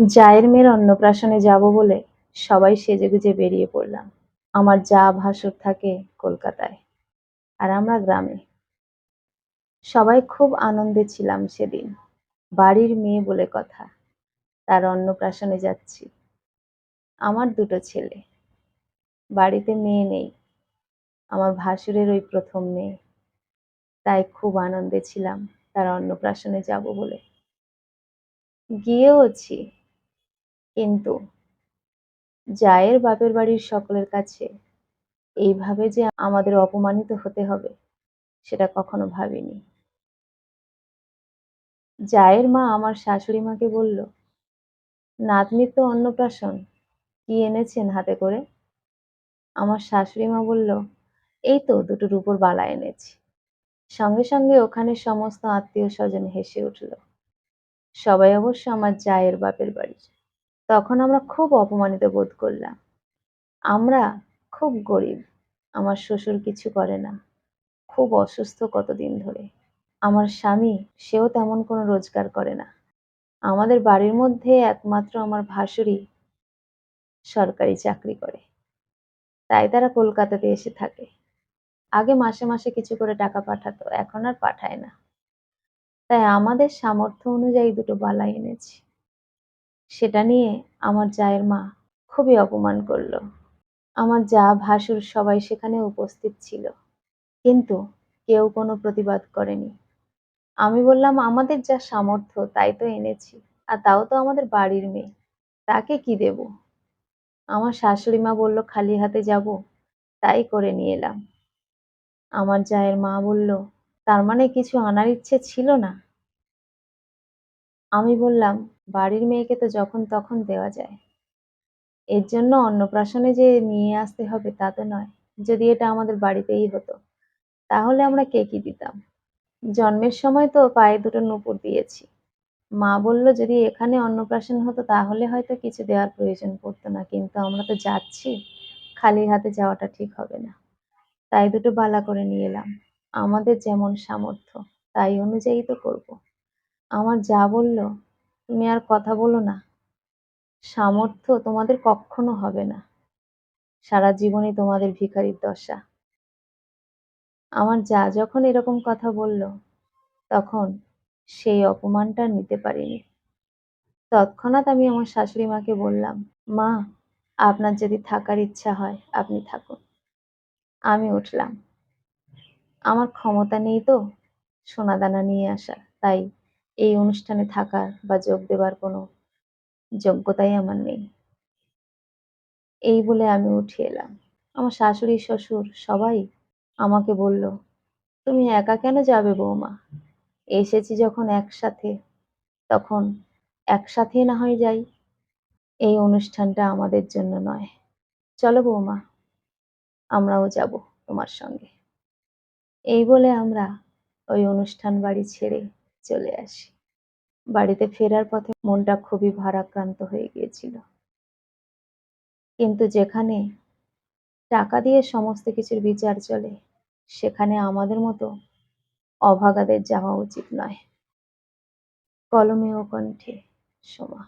জায়ের মেয়ের অন্নপ্রাশনে যাব বলে সবাই সেজেগুজে বেরিয়ে পড়লাম। আমার যা ভাসুর থাকে কলকাতায়, আর আমরা গ্রামে। সবাই খুব আনন্দে ছিলাম সেদিন। বাড়ির মেয়ে বলে কথা, তার অন্নপ্রাশনে যাচ্ছি। আমার দুটো ছেলে। বাড়িতে মেয়ে নেই। আমার ভাসুরের ওই প্রথম মেয়ে। তাই খুব আনন্দে ছিলাম তার অন্নপ্রাশনে যাব বলে। গিয়েওছি। কিন্তু জায়ের বাপের বাড়ির সকলের কাছে এইভাবে যে আমাদের অপমানিত হতে হবে, সেটা কখনো ভাবিনি। জায়ের মা আমার শাশুড়ি মাকে বলল নাতনির তো অন্নপ্রাশন, কি এনেছেন হাতে করে? আমার শাশুড়ি মা বলল, এই তো দুটো রূপোর বালা এনেছি। সঙ্গে সঙ্গে ওখানে সমস্ত আত্মীয় স্বজন হেসে উঠল। সবাই অবশ্য আমার জায়ের বাপের বাড়ির। তখন আমরা খুব অপমানিত বোধ করলাম। আমরা খুব গরিব, আমার শ্বশুর কিছু করে না। খুব অসুস্থ কতদিন ধরে। আমার স্বামী, সেও তেমন কোনো রোজগার করে না। আমাদের বাড়ির মধ্যে একমাত্র আমার ভাসুরই সরকারি চাকরি করে। তাই তারা কলকাতাতে এসে থাকে। আগে মাসে মাসে কিছু করে টাকা পাঠাতো, এখন আর পাঠায় না। তাই আমাদের সামর্থ্য অনুযায়ী দুটো বালা এনেছি। সেটা নিয়ে আমার জায়ের মা খুবই অপমান করল। আমার যা ভাসুর সবাই সেখানে উপস্থিত ছিল। কিন্তু কেউ কোনো প্রতিবাদ করেনি। আমি বললাম, আমাদের যা সামর্থ্য, তাই তো এনেছি। আর তাও তো আমাদের বাড়ির মেয়ে। তাকে কি দেব? আমার শাশুড়ি মা বলল, খালি হাতে যাব। তাই করে নিয়ে এলাম। আমার জায়ের মা বলল, তার মানে কিছু আনার ইচ্ছে ছিল না? আমি বললাম বাড়ির মেয়েকে তো যখন তখন দেওয়া যায়। এর জন্য অন্নপ্রাশনে যে নিয়ে আসতে হবে তা তো নয়, যদি এটা আমাদের বাড়িতেই হতো। তাহলে আমরা কে কি দিতাম। জন্মের সময় তো পায়ে দুটো নুপুর দিয়েছি। মা বলল, যদি এখানে অন্নপ্রাশন হতো তাহলে হয়তো কিছু দেওয়ার প্রয়োজন পড়তো না, কিন্তু আমরা তো যাচ্ছি। খালি হাতে যাওয়াটা ঠিক হবে না। তাই দুটো বালা করে নিয়ে এলাম। আমাদের যেমন সামর্থ্য, তাই অনুযায়ী তো করব। আমার যা বলল তুমি আর কথা বলো না। সামর্থ্য তোমাদের কখনো হবে না। সারা জীবনই তোমাদের ভিখারির দশা। আমার যা যখন এরকম কথা বলল, তখন সেই অপমানটা নিতে পারিনি। তৎক্ষণাৎ আমি আমার শাশুড়ি মাকে বললাম, মা, আপনার যদি থাকার ইচ্ছা হয়, আপনি থাকুন। আমি উঠলাম। আমার ক্ষমতা নেই তো সোনাদানা নিয়ে আসা তাই এই অনুষ্ঠানে থাকার বা যোগ দেবার কোনো যোগ্যতাই আমার নেই। এই বলে আমি উঠে এলাম। আমার শাশুড়ি, শ্বশুর সবাই আমাকে বলল, তুমি একা কেন যাবে বৌমা? এসেছি যখন একসাথে, তখন একসাথে না হয় যাই। এই অনুষ্ঠানটা আমাদের জন্য নয়। চলো বৌমা, আমরাও যাব তোমার সঙ্গে। এই বলে আমরা ওই অনুষ্ঠান বাড়ি ছেড়ে চলে আসি। বাড়িতে ফেরার পথে মনটা খুবই ভারাক্রান্ত হয়ে গিয়েছিল। কিন্তু যেখানে টাকা দিয়ে সমস্ত কিছুর বিচার চলে, সেখানে আমাদের মতো অভাগাদের যাওয়া উচিত নয়। কলমে ও কণ্ঠে, সোমা।